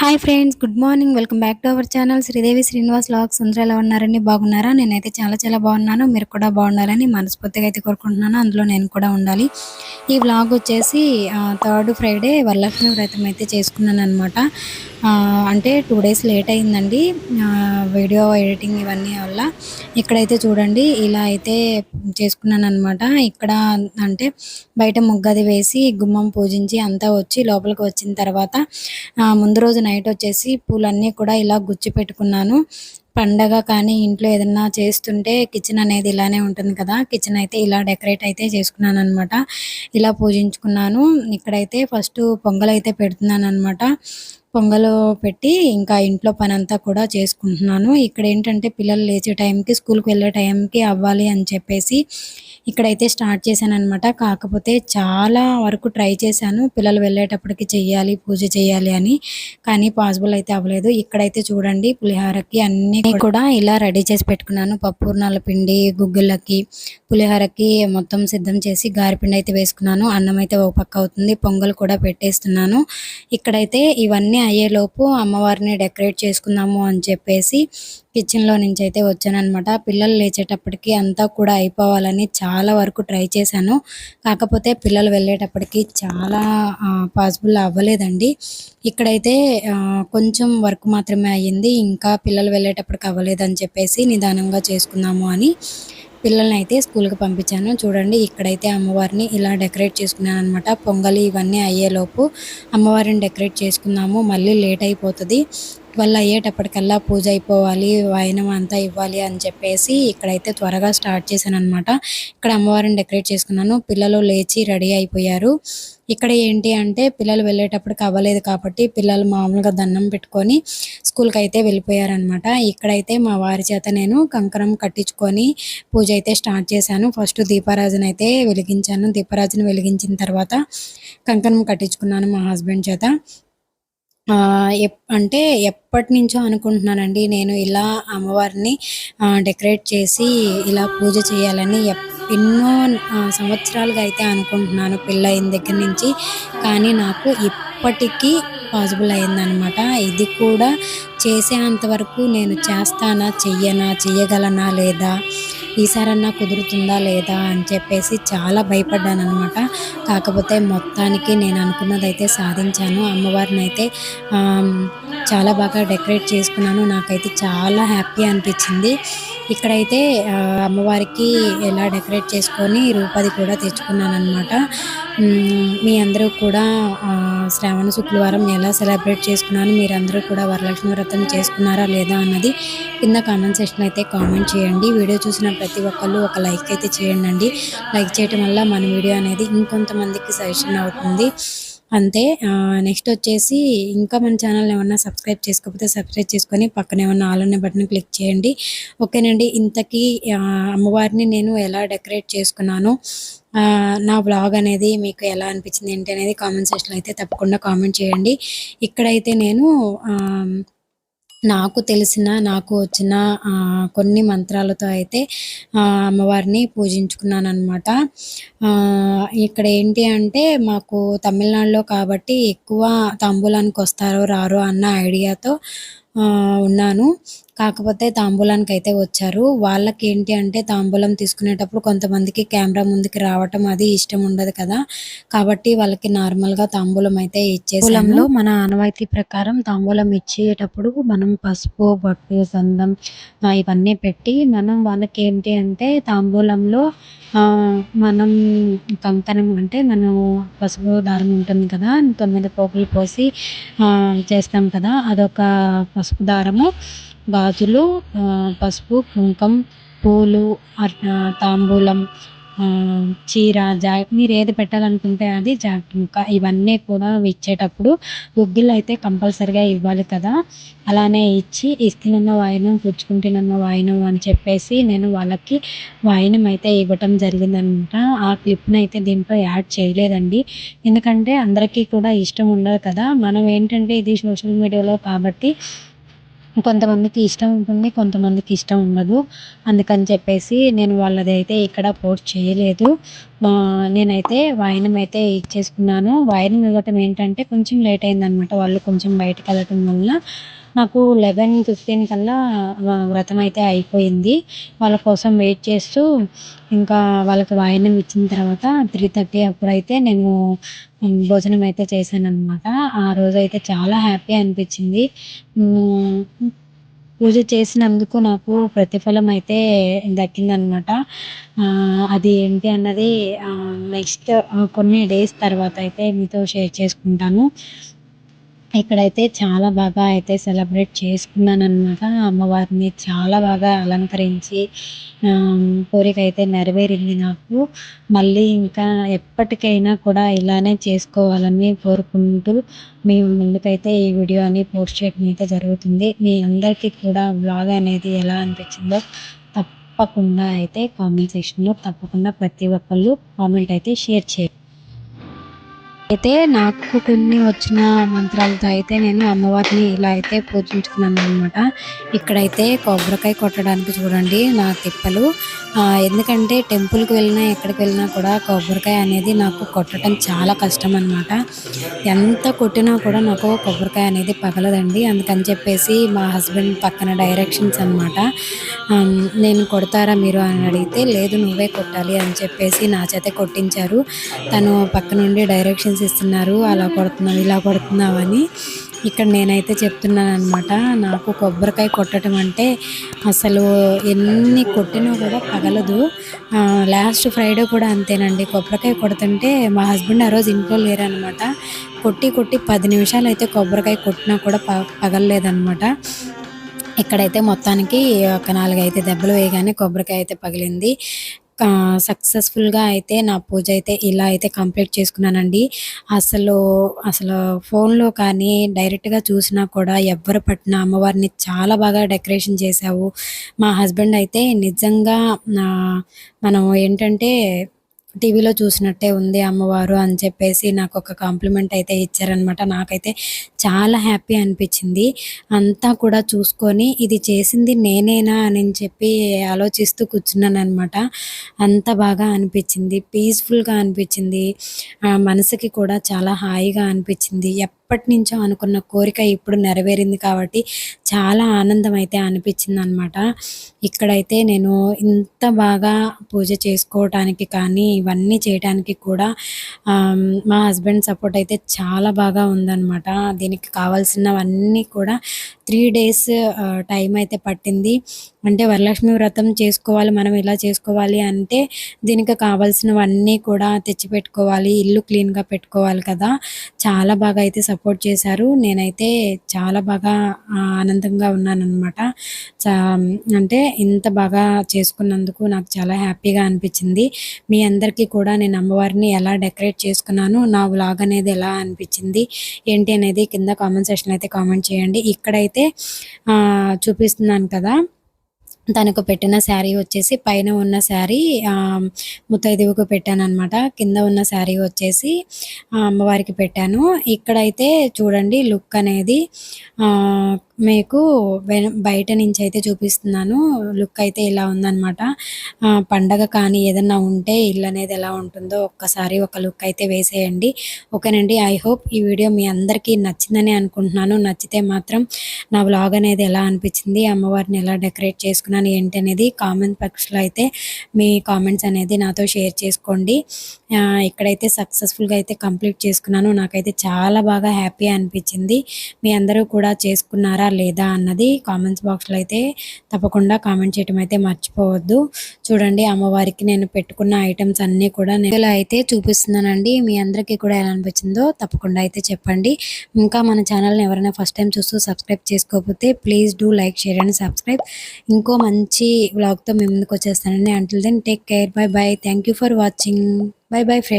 Hi friends good morning welcome back to our channel Sridevi Srinivas vlogs అందరూ ఎలా ఉన్నారండి? బాగున్నారా? నేనైతే చాలా చాలా బాగున్నాను. మీరు కూడా బాగుండాలని మనస్ఫూర్తిగా అయితే కోరుకుంటున్నాను. అందులో నేను కూడా ఉండాలి. ఈ వ్లాగ్ వచ్చేసి థర్డ్ ఫ్రైడే వరలక్ష్మి వ్రతం అయితే చేసుకున్నాను అనమాట అంటే టూ డేస్ లేట్ అయిందండి. వీడియో ఎడిటింగ్ ఇవన్నీ వల్ల. ఇక్కడైతే చూడండి ఇలా అయితే చేసుకున్నాను అనమాట ఇక్కడ అంటే బయట ముగ్గది వేసి గుమ్మం పూజించి అంతా వచ్చి లోపలికి వచ్చిన తర్వాత ముందు రోజు నైట్ వచ్చేసి పూలన్నీ కూడా ఇలా గుచ్చి పెట్టుకున్నాను. పండగ కానీ ఇంట్లో ఏదన్నా చేస్తుంటే కిచెన్ అనేది ఇలానే ఉంటుంది కదా. కిచెన్ అయితే ఇలా డెకరేట్ అయితే చేసుకున్నాను అనమాట ఇలా పూజించుకున్నాను. ఇక్కడైతే ఫస్ట్ పొంగల్ అయితే పెడుతున్నాను అనమాట పొంగలు పెట్టి ఇంకా ఇంట్లో పని అంతా కూడా చేసుకుంటున్నాను. ఇక్కడ ఏంటంటే పిల్లలు లేచే టైంకి స్కూల్కి వెళ్ళే టైంకి అవ్వాలి అని చెప్పేసి ఇక్కడైతే స్టార్ట్ చేశాను అనమాట కాకపోతే చాలా వరకు ట్రై చేశాను. పిల్లలు వెళ్ళేటప్పటికి చెయ్యాలి పూజ చేయాలి అని. కానీ పాసిబుల్ అయితే అవ్వలేదు. ఇక్కడైతే చూడండి పులిహోరకి అన్ని కూడా ఇలా రెడీ చేసి పెట్టుకున్నాను. పప్పుర్నాల పిండి గుగ్గులకి పులిహోరకి మొత్తం సిద్ధం చేసి గారిపిండి అయితే వేసుకున్నాను. అన్నం అయితే ఒక పక్క అవుతుంది. పొంగల్ కూడా పెట్టేస్తున్నాను. ఇక్కడైతే ఇవన్నీ అయ్యేలోపు అమ్మవారిని డెకరేట్ చేసుకుందాము అని చెప్పేసి కిచెన్లో నుంచి అయితే వచ్చానమాట పిల్లలు లేచేటప్పటికి అంతా కూడా అయిపోవాలని చాలా వరకు ట్రై చేశాను. కాకపోతే పిల్లలు వెళ్ళేటప్పటికి చాలా పాసిబుల్ అవ్వలేదండి. ఇక్కడైతే కొంచెం వర్క్ మాత్రమే అయ్యింది. ఇంకా పిల్లలు వెళ్ళేటప్పటికి అవ్వలేదని చెప్పేసి నిదానంగా చేసుకుందాము అని పిల్లల్ని అయితే స్కూల్కి పంపించాను. చూడండి ఇక్కడైతే అమ్మవారిని ఇలా డెకరేట్ చేసుకున్నాను అనమాట పొంగలి ఇవన్నీ అయ్యేలోపు అమ్మవారిని డెకరేట్ చేసుకున్నాము. మళ్ళీ లేట్ అయిపోతుంది. వాళ్ళు అయ్యేటప్పటికల్లా పూజ అయిపోవాలి వాయనం అంతా ఇవ్వాలి అని చెప్పేసి ఇక్కడైతే త్వరగా స్టార్ట్ చేశాను అనమాట ఇక్కడ అమ్మవారిని డెకరేట్ చేసుకున్నాను. పిల్లలు లేచి రెడీ అయిపోయారు. ఇక్కడ ఏంటి అంటే పిల్లలు వెళ్ళేటప్పటికి అవ్వలేదు కాబట్టి పిల్లలు మామూలుగా దండం పెట్టుకొని స్కూల్కి అయితే వెళ్ళిపోయారనమాట ఇక్కడైతే మా వారి చేత నేను కంకరం కట్టించుకొని పూజ అయితే స్టార్ట్ చేశాను. ఫస్ట్ దీపారాజును అయితే వెలిగించాను. దీపారాజును వెలిగించిన తర్వాత కంకణం కట్టించుకున్నాను మా హస్బెండ్ చేత. అంటే ఎప్పటి నుంచో అనుకుంటున్నానండి నేను ఇలా అమ్మవారిని డెకరేట్ చేసి ఇలా పూజ చేయాలని ఎన్నో సంవత్సరాలుగా అయితే అనుకుంటున్నాను పెళ్ళయిన దగ్గర నుంచి. కానీ నాకు ఇప్పటికీ పాసిబుల్ అయిందనమాట. ఇది కూడా చేసేంత వరకు నేను చేస్తానా చెయ్యనా చెయ్యగలనా లేదా ఈసారన్నా కుదురుతుందా లేదా? అని చెప్పేసి చాలా భయపడ్డాను అనమాట కాకపోతే మొత్తానికి నేను అనుకున్నదైతే సాధించాను. అమ్మవారిని అయితే చాలా బాగా డెకరేట్ చేసుకున్నాను. నాకైతే చాలా హ్యాపీ అనిపించింది. ఇక్కడైతే అమ్మవారికి ఎలా డెకరేట్ చేసుకొని రూపది కూడా తెచ్చుకున్నాను అనమాట మీ అందరూ కూడా శ్రావణ శుక్రవారం ఎలా సెలబ్రేట్ చేసుకున్నాను మీరందరూ కూడా వరలక్ష్మి వ్రతం చేసుకున్నారా లేదా అన్నది కింద కామెంట్ సెక్షన్ అయితే కామెంట్ చేయండి. వీడియో చూసిన ప్రతి ఒక్కళ్ళు ఒక లైక్ అయితే చేయండి లైక్ చేయటం వల్ల మన వీడియో అనేది ఇంకొంతమందికి సజెషన్ అవుతుంది. అంతే నెక్స్ట్ వచ్చేసి ఇంకా మన ఛానల్ ఏమన్నా సబ్స్క్రైబ్ చేసుకోకపోతే సబ్స్క్రైబ్ చేసుకొని పక్కన ఏమన్నా ఆల్ బటన్ క్లిక్ చేయండి. ఓకేనండి ఇంతకీ అమ్మవారిని నేను ఎలా డెకరేట్ చేసుకున్నాను? నా బ్లాగ్ అనేది మీకు ఎలా అనిపించింది ఏంటి అనేది కామెంట్ సెక్షన్లో అయితే తప్పకుండా కామెంట్ చేయండి. ఇక్కడైతే నేను నాకు తెలిసిన నాకు వచ్చిన కొన్ని మంత్రాలతో అయితే అమ్మవారిని పూజించుకున్నాను అనమాట ఇక్కడ ఏంటి అంటే మాకు తమిళనాడులో కాబట్టి ఎక్కువ తాంబూలానికి వస్తారో రారో అన్న ఐడియాతో ఉన్నాను. కాకపోతే తాంబూలానికి అయితే వచ్చారు. వాళ్ళకి ఏంటి అంటే తాంబూలం తీసుకునేటప్పుడు కొంతమందికి కెమెరా ముందుకి రావటం అది ఇష్టం ఉండదు కదా. కాబట్టి వాళ్ళకి నార్మల్గా తాంబూలం అయితే ఇచ్చే ఇచ్చేసాము మన ఆనవాయితీ ప్రకారం తాంబూలం ఇచ్చేటప్పుడు మనం పసుపు బొట్టు సందం ఇవన్నీ పెట్టి మనం వాళ్ళకి ఏంటి అంటే తాంబూలంలో మనం కంకణం అంటే మనం పసుపు దారం ఉంటుంది కదా తొమ్మిది పోపులు పోసి చేస్తాం కదా. అదొక పసుపు దారము గాజులు పసుపు కుంకం పూలు తాంబూలం చీర జా మీరు ఏది పెట్టాలనుకుంటే అది ఇంకా ఇవన్నీ కూడా ఇచ్చేటప్పుడు గుగ్గిళ్ళు అయితే కంపల్సరిగా ఇవ్వాలి కదా. అలానే ఇచ్చి ఇస్తున్న వాయినం పుచ్చుకుంటున్న వాయినం అని చెప్పేసి నేను వాళ్ళకి వాయినం అయితే ఇవ్వటం జరిగిందనమాట ఆ క్లిప్ని అయితే దీంట్లో యాడ్ చేయలేదండి. ఎందుకంటే అందరికీ కూడా ఇష్టం ఉండదు కదా. మనం ఏంటంటే ఇది సోషల్ మీడియాలో కాబట్టి కొంతమందికి ఇష్టం ఉంటుంది కొంతమందికి ఇష్టం ఉండదు. అందుకని చెప్పేసి నేను వాళ్ళది అయితే ఇక్కడ పోస్ట్ చేయలేదు. నేనైతే వాయినం అయితే ఇచ్చేసుకున్నాను. వాయినం ఇవ్వటం ఏంటంటే కొంచెం లేట్ అయిందనమాట వాళ్ళు కొంచెం బయటకు వెళ్ళటం వల్ల. నాకు లెవెన్ ఫిఫ్టీన్ కల్లా వ్రతం అయితే అయిపోయింది. వాళ్ళ కోసం వెయిట్ చేస్తూ ఇంకా వాళ్ళకి వాయినం ఇచ్చిన తర్వాత త్రీ థర్టీ అప్పుడైతే నేను భోజనం అయితే చేశాను అనమాట ఆ రోజు అయితే చాలా హ్యాపీ అనిపించింది. పూజ చేసినందుకు నాకు ప్రతిఫలం అయితే దక్కిందనమాట అది ఏంటి అన్నది నెక్స్ట్ కొన్ని డేస్ తర్వాత అయితే మీతో షేర్ చేసుకుంటాను. ఇక్కడైతే చాలా బాగా అయితే సెలబ్రేట్ చేసుకున్నాను అనమాట అమ్మవారిని చాలా బాగా అలంకరించి కోరిక అయితే నెరవేరింది నాకు. మళ్ళీ ఇంకా ఎప్పటికైనా కూడా ఇలానే చేసుకోవాలని కోరుకుంటూ మీ ముందుకైతే ఈ వీడియోని పోస్ట్ చేయడం అయితే జరుగుతుంది. మీ అందరికీ కూడా బ్లాగ్ అనేది ఎలా అనిపించిందో తప్పకుండా అయితే కామెంట్ సెక్షన్లో తప్పకుండా ప్రతి ఒక్కళ్ళు కామెంట్ అయితే షేర్ చేయండి. అయితే నాకు కొన్ని వచ్చిన మంత్రాలతో అయితే నేను అమ్మవారిని ఇలా అయితే పూజించుకున్నాను అనమాట ఇక్కడైతే కొబ్బరికాయ కొట్టడానికి చూడండి నా తిప్పలు. ఎందుకంటే టెంపుల్కి వెళ్ళినా ఎక్కడికి వెళ్ళినా కూడా కొబ్బరికాయ అనేది నాకు కొట్టడం చాలా కష్టం అనమాట ఎంత కొట్టినా కూడా నాకు కొబ్బరికాయ అనేది పగలదండి. అందుకని చెప్పేసి మా హస్బెండ్ పక్కన డైరెక్షన్స్ అనమాట నేను కొడతారా మీరు అని అడిగితే లేదు నువ్వే కొట్టాలి అని చెప్పేసి నా చేత కొట్టించారు. తను పక్క నుండి డైరెక్షన్స్ ఇస్తున్నారు అలా కొడుతున్నావు ఇలా కొడుతున్నావు అని ఇక్కడ నేనైతే చెప్తున్నాను అనమాట నాకు కొబ్బరికాయ కొట్టడం అంటే అసలు ఎన్ని కొట్టినా కూడా పగలదు. లాస్ట్ ఫ్రైడే కూడా అంతేనండి. కొబ్బరికాయ కొడుతుంటే మా హస్బెండ్ ఆ రోజు ఇంట్లో లేరనమాట కొట్టి కొట్టి పది నిమిషాలు అయితే కొబ్బరికాయ కొట్టినా కూడా ప పగలలేదనమాట ఇక్కడైతే మొత్తానికి ఒక నాలుగైతే దెబ్బలు వేయగానే కొబ్బరికాయ అయితే పగిలింది. సక్సెస్ఫుల్గా అయితే నా పూజ అయితే ఇలా అయితే కంప్లీట్ చేసుకున్నానండి. అసలు అసలు ఫోన్లో కానీ డైరెక్ట్గా చూసినా కూడా ఎవ్వరు పట్టిన అమ్మవారిని చాలా బాగా డెకరేషన్ చేశావు. మా హస్బెండ్ అయితే నిజంగా మనం ఏంటంటే టీవీలో చూసినట్టే ఉంది అమ్మవారు అని చెప్పేసి నాకు ఒక కాంప్లిమెంట్ అయితే ఇచ్చారనమాట నాకైతే చాలా హ్యాపీ అనిపించింది. అంతా కూడా చూసుకొని ఇది చేసింది నేనేనా అని చెప్పి ఆలోచిస్తూ కూర్చున్నాను అనమాట అంత బాగా అనిపించింది పీస్ఫుల్గా అనిపించింది. మనసుకి కూడా చాలా హాయిగా అనిపించింది. ఎప్పటి నుంచో అనుకున్న కోరిక ఇప్పుడు నెరవేరింది కాబట్టి చాలా ఆనందం అయితే అనిపించింది అనమాట ఇక్కడైతే నేను ఇంత బాగా పూజ చేసుకోవటానికి కానీ ఇవన్నీ చేయడానికి కూడా మా హస్బెండ్ సపోర్ట్ అయితే చాలా బాగా ఉందన్నమాట. దీనికి కావాల్సినవన్నీ కూడా త్రీ డేస్ టైం అయితే పట్టింది. అంటే వరలక్ష్మి వ్రతం చేసుకోవాలి మనం ఇలా చేసుకోవాలి అంటే దీనికి కావాల్సినవన్నీ కూడా తెచ్చిపెట్టుకోవాలి ఇల్లు క్లీన్గా పెట్టుకోవాలి కదా. చాలా బాగా అయితే సపోర్ట్ సపోర్ట్ చేశారు. నేనైతే చాలా బాగా ఆనందంగా ఉన్నాను అనమాట అంటే ఇంత బాగా చేసుకున్నందుకు నాకు చాలా హ్యాపీగా అనిపించింది. మీ అందరికీ కూడా నేను అమ్మవారిని ఎలా డెకరేట్ చేసుకున్నాను నా వ్లాగ్ అనేది ఎలా అనిపించింది ఏంటి అనేది కింద కామెంట్ సెక్షన్ అయితే కామెంట్ చేయండి. ఇక్కడైతే చూపిస్తున్నాను కదా. తనకు పెట్టిన శారీ వచ్చేసి పైన ఉన్న శారీ ఆ, ముత్తైదువుకు పెట్టాను అనమాట కింద ఉన్న శారీ వచ్చేసి అమ్మవారికి పెట్టాను. ఇక్కడైతే చూడండి లుక్ అనేది మీకు బయట నుంచి అయితే చూపిస్తున్నాను. లుక్ అయితే ఇలా ఉందన్నమాట. పండగ కానీ ఏదన్నా ఉంటే ఇల్లు అనేది ఎలా ఉంటుందో ఒక్కసారి ఒక లుక్ అయితే వేసేయండి. ఓకేనండి? ఐ హోప్ ఈ వీడియో మీ అందరికీ నచ్చిందని అనుకుంటున్నాను. నచ్చితే మాత్రం నా వ్లాగ్ అనేది ఎలా అనిపించింది అమ్మవారిని ఎలా డెకరేట్ చేసుకున్నాను ఏంటి అనేది కామెంట్ బాక్స్లో అయితే మీ కామెంట్స్ అనేది నాతో షేర్ చేసుకోండి. ఇక్కడైతే సక్సెస్ఫుల్గా అయితే కంప్లీట్ చేసుకున్నాను. నాకైతే చాలా బాగా హ్యాపీ అనిపించింది. మీ అందరూ కూడా చేసుకున్నారా? లేదా అన్నది కామెంట్స్ బాక్స్లో అయితే తప్పకుండా కామెంట్ చేయటం అయితే మర్చిపోవద్దు. చూడండి అమ్మవారికి నేను పెట్టుకున్న ఐటమ్స్ అన్నీ కూడా నేను ఇలా అయితే చూపిస్తున్నానండి మీ అందరికీ కూడా ఎలా అనిపించిందో తప్పకుండా అయితే చెప్పండి. ఇంకా మన ఛానల్ని ఎవరైనా ఫస్ట్ టైం చూస్తూ సబ్స్క్రైబ్ చేసుకోకపోతే please do like share and subscribe ఇంకో మంచి వ్లాగ్తో మేము ముందుకు వచ్చేస్తానండి. Until then take care bye bye thank you for watching bye bye friends